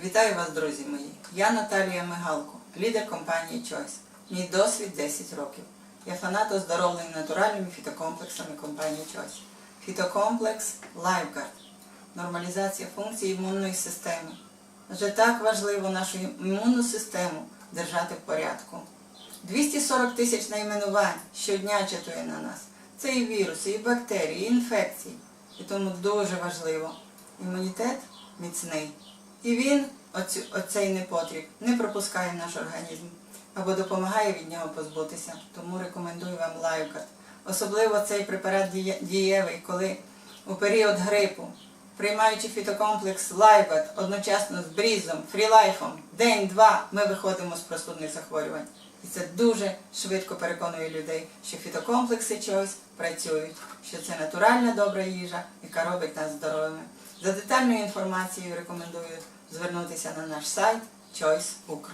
Вітаю вас, друзі мої! Я Наталія Мигалко, лідер компанії Choice. Мій досвід 10 років. Я фанат оздоровлення натуральними фітокомплексами компанії Choice. Фітокомплекс Lifeguard. Нормалізація функцій імунної системи. Адже так важливо нашу імунну систему держати в порядку. 240 тисяч найменувань щодня чатує на нас. Це і віруси, і бактерії, і інфекції. І тому дуже важливо. Імунітет міцний. І він, оцей непотріб, не пропускає наш організм або допомагає від нього позбутися. Тому рекомендую вам лайкард. Особливо цей препарат дієвий, коли у період грипу, приймаючи фітокомплекс Лайкард одночасно з брізом, фрілайфом, день-два ми виходимо з простудних захворювань. І це дуже швидко переконує людей, що фітокомплекси чогось працюють, що це натуральна добра їжа, яка робить нас здоровими. За детальною інформацією рекомендую звернутися на наш сайт Choice Ukr.